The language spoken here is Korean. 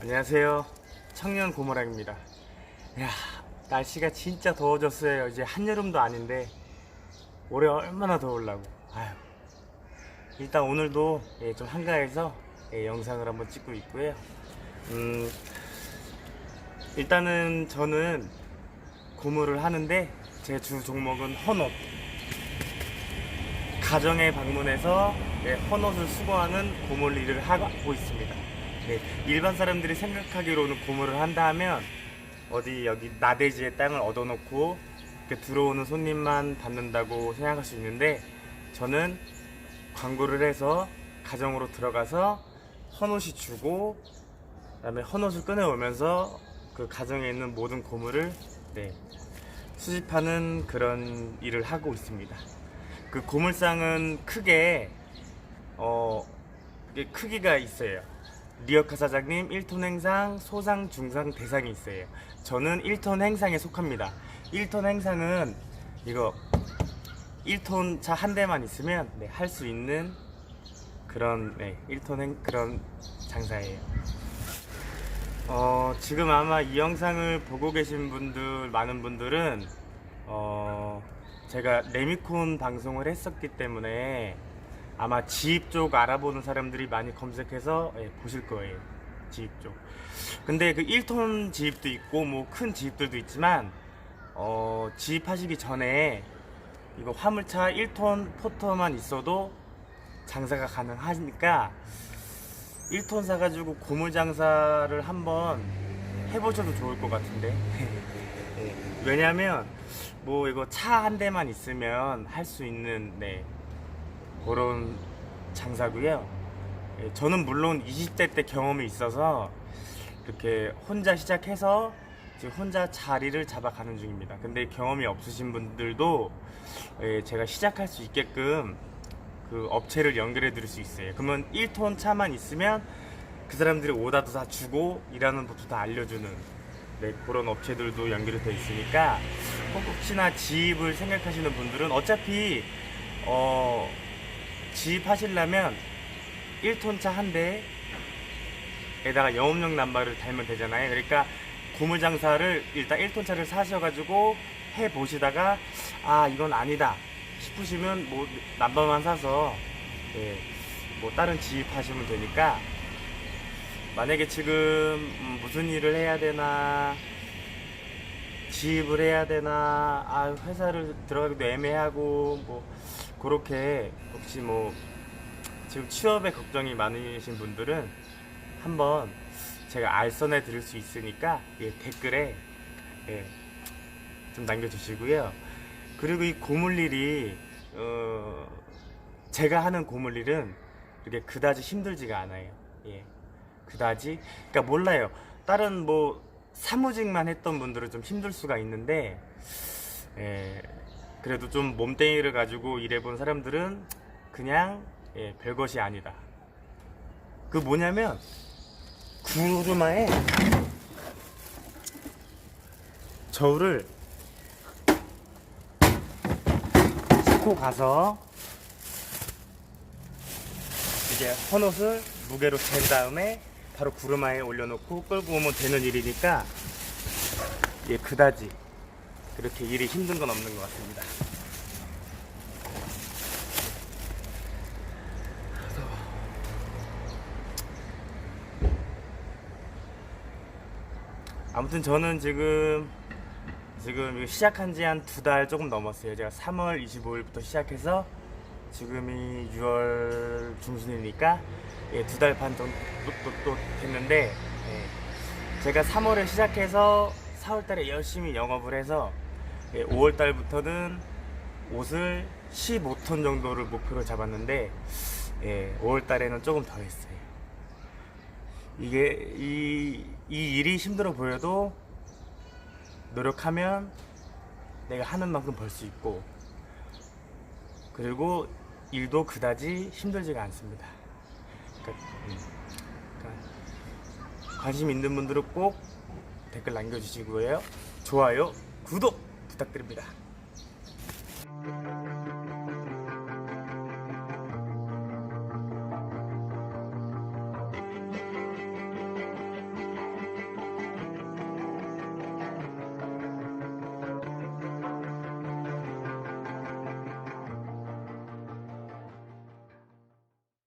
안녕하세요. 청년 고모랑입니다. 야, 날씨가 진짜 더워졌어요. 이제 한여름도 아닌데 올해 얼마나 더울라고. 아유. 일단 오늘도 예, 좀 한가해서 예, 영상을 한번 찍고 있고요. 음, 일단은 저는 고무를 하는데 제 주 종목은 헌옷. 가정에 방문해서 예, 헌옷을 수거하는 고물 일을 하고 있습니다. 네, 일반 사람들이 생각하기로는 고물을 한다 하면 어디 여기 나대지에 땅을 얻어놓고 들어오는 손님만 받는다고 생각할 수 있는데 저는 광고를 해서 가정으로 들어가서 헌옷이 주고 그다음에 헌옷을 꺼내오면서 그 가정에 있는 모든 고물을 네, 수집하는 그런 일을 하고 있습니다. 그 고물상은 크게 어 크기가 있어요. 리어카 사장님 1톤 행상, 소상, 중상, 대상이 있어요. 저는 1톤 행상에 속합니다. 1톤 행상은 이거 1톤 차 한 대만 있으면 네, 할 수 있는 그런 네, 1톤 행 그런 장사예요. 어, 지금 아마 이 영상을 보고 계신 분들 많은 분들은 어, 제가 레미콘 방송을 했었기 때문에 아마 지입 쪽 알아보는 사람들이 많이 검색해서 예, 보실 거예요. 지입 쪽. 근데 그 1톤 지입도 있고 뭐 큰 지입들도 있지만 어, 지입하시기 전에 이거 화물차 1톤 포터만 있어도 장사가 가능하니까 1톤 사가지고 고물 장사를 한번 해보셔도 좋을 것 같은데. 예, 왜냐면 뭐 이거 차 한 대만 있으면 할 수 있는 네, 그런 장사고요. 예, 저는 물론 20대 때 경험이 있어서 이렇게 혼자 시작해서 지금 혼자 자리를 잡아가는 중입니다. 근데 경험이 없으신 분들도 예, 제가 시작할 수 있게끔 그 업체를 연결해 드릴 수 있어요. 그러면 1톤 차만 있으면 그 사람들이 오다도 다 주고 일하는 법도 다 알려주는 네, 그런 업체들도 연결이 돼 있으니까 혹시나 지입을 생각하시는 분들은 어차피 어, 지입하시려면 1톤 차 한 대에다가 영업용 남발을 달면 되잖아요. 그러니까 고물 장사를 일단 1톤 차를 사셔가지고 해 보시다가 아 이건 아니다 싶으시면 뭐 남발만 사서 예, 뭐 다른 지입하시면 되니까 만약에 지금 음, 무슨 일을 해야 되나 지입을 해야 되나 아 회사를 들어가기도 애매하고 뭐 그렇게 혹시 뭐 지금 취업에 걱정이 많으신 분들은 한번 제가 알선해 드릴 수 있으니까 예, 댓글에 예, 좀 남겨주시고요. 그리고 이 고물일이 어, 제가 하는 고물일은 이렇게 그다지 힘들지가 않아요. 예, 그다지 그러니까 몰라요. 다른 뭐 사무직만 했던 분들은 좀 힘들 수가 있는데 예, 그래도 좀 몸뚱이를 가지고 일해본 사람들은 그냥 예, 별것이 아니다. 그 뭐냐면 구르마에 저울을 싣고 가서 이제 헌옷을 무게로 잰 다음에 바로 구르마에 올려놓고 끌고 오면 되는 일이니까 예 그다지 그렇게 일이 힘든 건 없는 것 같습니다. 아무튼 저는 지금 지금 시작한 지 한 두 달 조금 넘었어요. 제가 3월 25일부터 시작해서 지금이 6월 중순이니까 예, 두 달 반 정도 또, 또 됐는데 예, 제가 3월에 시작해서 4월 달에 열심히 영업을 해서 예, 5월 달부터는 옷을 15톤 정도를 목표로 잡았는데 예, 5월 달에는 조금 더 했어요. 이게 이, 이 일이 힘들어 보여도 노력하면 내가 하는 만큼 벌 수 있고 그리고 일도 그다지 힘들지가 않습니다. 그러니까, 음, 그러니까 관심 있는 분들은 꼭 댓글 남겨주시고요. 좋아요, 구독 부탁드립니다.